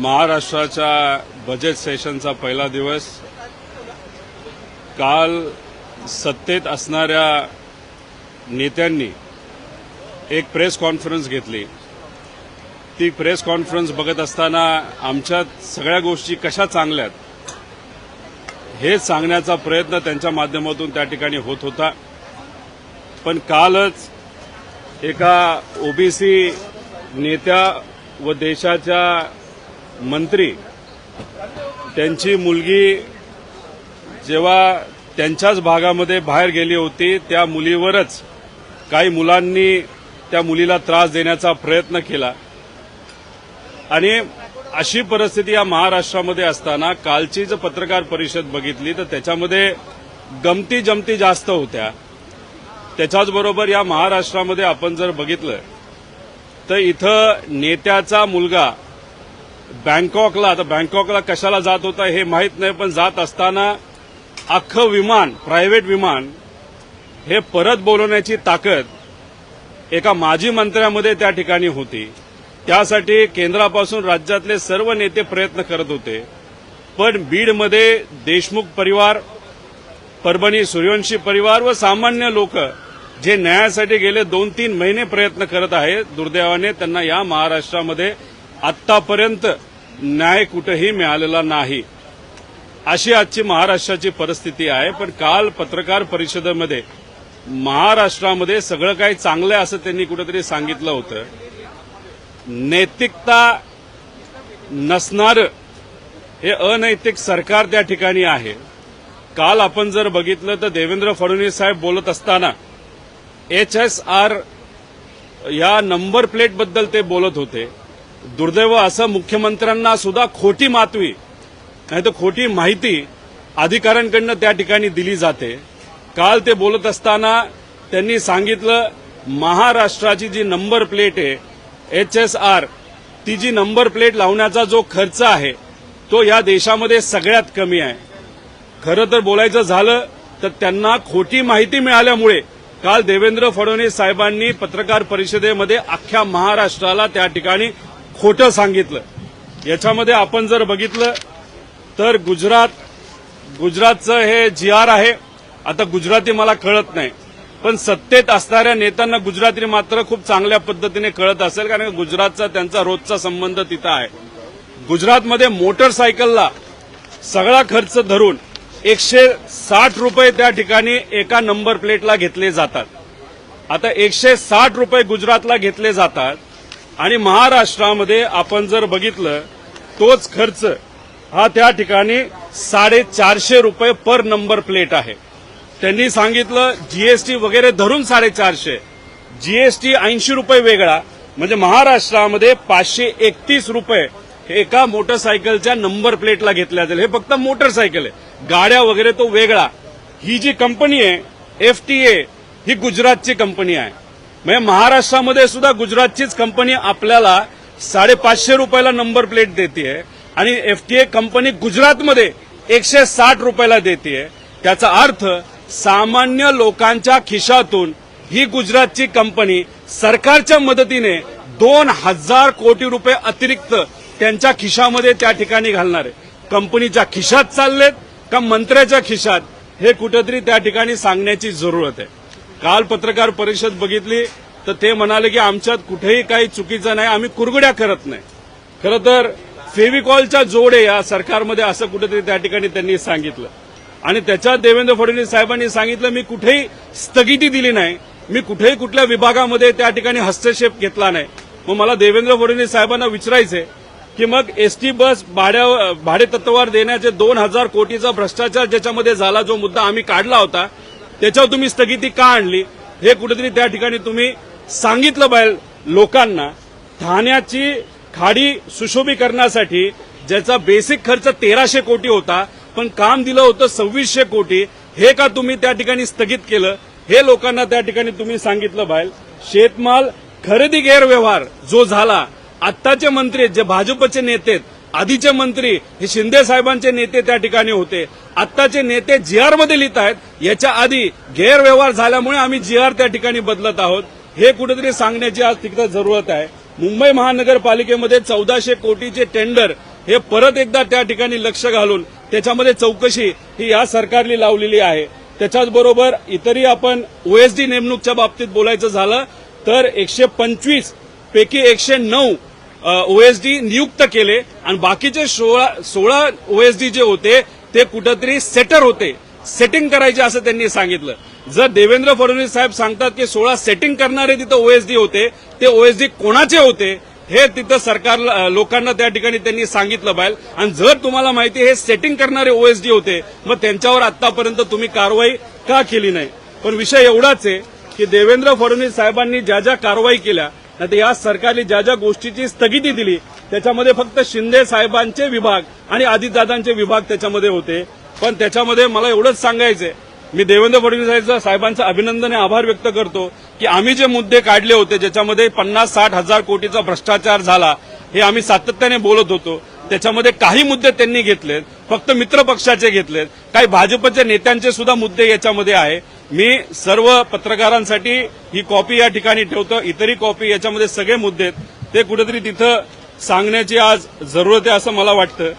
महाराष्ट्राच्या बजेट सेशनचा पहिला दिवस. काल सत्तेत असणाऱ्या नेत्यांनी एक प्रेस कॉन्फरन्स घेतली. ती प्रेस कॉन्फरन्स बघत असताना आमच्यात सगळ्या गोष्टी कशा चांगल्या आहेत हे सांगण्याचा प्रयत्न त्यांच्या माध्यमातून त्या ठिकाणी होत होता. पण कालच एका ओबीसी नेत्या व देशाच्या मंत्री त्यांची मुलगी जेव्हा त्यांच्याच भागामध्ये बाहेर गेली होती त्या मुलीवरच काही मुलांनी त्या मुलीला त्रास देण्याचा प्रयत्न केला. आणि अशी परिस्थिती या महाराष्ट्रामध्ये असताना कालची जर पत्रकार परिषद बघितली तर त्याच्यामध्ये गमती जमती जास्त होत्या. त्याच्याचबरोबर या महाराष्ट्रामध्ये आपण जर बघितलं तर इथं नेत्याचा मुलगा बँकॉकला आता बँकॉकला कशाला जात होता हे माहीत नाही पण जात असताना अख्खं विमान प्रायव्हेट विमान हे परत बोलवण्याची ताकद एका माजी मंत्र्यामध्ये त्या ठिकाणी होती. त्यासाठी केंद्रापासून राज्यातले सर्व नेते प्रयत्न करत होते. पण बीडमध्ये देशमुख परिवार परभणी सूर्यवंशी परिवार व सामान्य लोक जे न्यायासाठी गेले दोन तीन महिने प्रयत्न करत आहेत दुर्दैवाने त्यांना या महाराष्ट्रामध्ये आत्तापर्यंत न्याय कुठेही मिळालेला नाही. अशी आजची महाराष्ट्राची परिस्थिती आहे पण काल पत्रकार परिषदेमध्ये महाराष्ट्रामध्ये सगळं काही चांगलं आहे असं त्यांनी कुठेतरी सांगितलं होतं. नैतिकता नसणारं हे अनैतिक सरकार त्या ठिकाणी आहे. काल आपण जर बघितलं तर देवेंद्र फडणवीस साहेब बोलत असताना एच एस आर या नंबर प्लेटबद्दल ते बोलत होते. दुर्दैव असं मुख्यमंत्र्यांना सुद्धा खोटी मातवी नाही तर खोटी माहिती अधिकाऱ्यांकडनं त्या ठिकाणी दिली जाते. काल ते बोलत असताना त्यांनी सांगितलं महाराष्ट्राची जी नंबर प्लेट आहे एच एस आर ती जी नंबर प्लेट लावण्याचा जो खर्च आहे तो या देशामध्ये सगळ्यात कमी आहे. खरं तर बोलायचं झालं तर त्यांना खोटी माहिती मिळाल्यामुळे काल देवेंद्र फडणवीस साहेबांनी पत्रकार परिषदेमध्ये अख्ख्या महाराष्ट्राला त्या ठिकाणी खोटं सांगितलं. याच्यामध्ये आपण जर बघितलं तर गुजरात गुजरातचं हे जी आर आहे आता गुजराती मला कळत नाही. पण सत्तेत असणाऱ्या नेत्यांना गुजराती मात्र खूप चांगल्या पद्धतीने कळत असेल कारण गुजरातचा त्यांचा रोजचा संबंध तिथं आहे. गुजरातमध्ये मोटरसायकलला सगळा खर्च धरून एकशे साठ रुपये त्या ठिकाणी एका नंबर प्लेटला घेतले जातात. आता एकशे साठ रुपये गुजरातला घेतले जातात आणि महाराष्ट्रामध्ये आपण जर बघितलं तोच खर्च हा त्या ठिकाणी साडेचारशे रुपये पर नंबर प्लेट आहे. त्यांनी सांगितलं जीएसटी वगैरे धरून साडेचारशे जीएसटी ऐंशी रुपये वेगळा म्हणजे महाराष्ट्रामध्ये पाचशे एकतीस रुपये हे एका मोटरसायकलच्या नंबर प्लेटला घेतल्या जाईल. हे फक्त मोटरसायकल आहे. गाड्या वगैरे तो वेगळा. ही जी कंपनी आहे एफ टी ए ही गुजरातची कंपनी आहे. म्हणजे महाराष्ट्रामध्ये सुद्धा गुजरातचीच कंपनी आपल्याला साडेपाचशे रुपयाला नंबर प्लेट देते आणि एफटीए कंपनी गुजरातमध्ये एकशे साठ रुपयाला देते त्याचा अर्थ सामान्य लोकांच्या खिशातून ही गुजरातची कंपनी सरकारच्या मदतीने दोन हजार कोटी रुपये अतिरिक्त त्यांच्या खिशामध्ये त्या ठिकाणी घालणार आहे. कंपनीच्या खिशात चाललेत का मंत्र्याच्या खिशात हे कुठेतरी त्या ठिकाणी सांगण्याची जरूरत आहे. काल पत्रकार परिषद बघितली तर ते म्हणाले की आमच्यात कुठेही काही चुकीचं नाही आम्ही कुरगड्या करत नाही. खरं तर फेविकॉलच्या जोडे या सरकारमध्ये असं कुठेतरी त्या ठिकाणी त्यांनी सांगितलं. आणि त्याच्यात देवेंद्र फडणवीस साहेबांनी सांगितलं मी कुठेही स्थगिती दिली नाही मी कुठेही कुठल्या विभागामध्ये त्या ठिकाणी हस्तक्षेप घेतला नाही. मग मला देवेंद्र फडणवीस साहेबांना विचारायचंय की मग एसटी बस भाड्या भाडे तत्वावर देण्याचे दोन हजार कोटीचा भ्रष्टाचार ज्याच्यामध्ये झाला जो मुद्दा आम्ही काढला होता त्याच्यावर तुम्ही स्थगिती का आणली? हे कुठेतरी त्या ठिकाणी तुम्ही सांगितलं पाहिजे लोकांना. ठाण्याची खाडी सुशोभीकरणासाठी ज्याचा बेसिक खर्च तेराशे कोटी होता पण काम दिलं होतं सव्वीसशे कोटी. हे का तुम्ही त्या ठिकाणी स्थगित केलं? हे लोकांना त्या ठिकाणी तुम्ही सांगितलं पाहिजे शेतमाल खरेदी गैरव्यवहार जो झाला आत्ताचे मंत्री जे भाजपचे नेते आहेत, आधीचे मंत्री हे शिंदे साहेबांचे नेते त्या ठिकाणी होते. आत्ताचे नेते जी आरमध्ये लिहित आहेत. याच्या आधी गैरव्यवहार झाल्यामुळे आम्ही जी आर त्या ठिकाणी बदलत आहोत. हे कुठेतरी सांगण्याची आज तिकडे जरूरत आहे. मुंबई महानगरपालिकेमध्ये चौदाशे कोटीचे टेंडर हे परत एकदा त्या ठिकाणी लक्ष घालून त्याच्यामध्ये चौकशी ही या सरकारने लावलेली आहे. त्याच्याचबरोबर इतरही आपण ओएसडी नेमणूकच्या बाबतीत बोलायचं झालं तर एकशे पंचवीस पैकी एकशे नऊ ओएसडी नियुक्त केले आणि बाकीचे सोळा सोळा ओएसडी जे होते ते कुठंतरी सेटर होते. सेटिंग करायचे असं त्यांनी सांगितलं. जर देवेंद्र फडणवीस साहेब सांगतात की सोळा सेटिंग करणारे तिथं ओएसडी होते ते ओएसडी कोणाचे होते हे तिथं सरकार लोकांना त्या ठिकाणी त्यांनी सांगितलं पाहिजे आणि जर तुम्हाला माहिती हे सेटिंग करणारे ओएसडी होते मग त्यांच्यावर आतापर्यंत तुम्ही कारवाई का केली नाही? पण विषय एवढाच आहे की देवेंद्र फडणवीस साहेबांनी ज्या ज्या कारवाई केल्या नाही या सरकारने ज्या ज्या गोष्टीची स्थगिती दिली त्याच्यामध्ये फक्त शिंदे साहेबांचे विभाग आणि अजितदादांचे विभाग त्याच्यामध्ये होते. पण त्याच्यामध्ये मला एवढंच सांगायचंय मी देवेंद्र फडणवीस साहेबांचं- अभिनंदन आणि आभार व्यक्त करतो की आम्ही जे मुद्दे काढले होते ज्याच्यामध्ये पन्नास साठ हजार कोटीचा भ्रष्टाचार झाला हे आम्ही सातत्याने बोलत होतो. त्याच्यामध्ये काही मुद्दे त्यांनी घेतलेत फक्त मित्र पक्षाचे घेतलेत. काही भाजपच्या नेत्यांचे सुद्धा मुद्दे याच्यामध्ये आहे. मी सर्व पत्रकारांसाठी ही कॉपी या ठिकाणी ठेवतो. इतरही कॉपी याच्यामध्ये सगळे मुद्दे आहेत. ते कुठेतरी तिथं सांगण्याची आज जरूरत आहे असं मला वाटतं.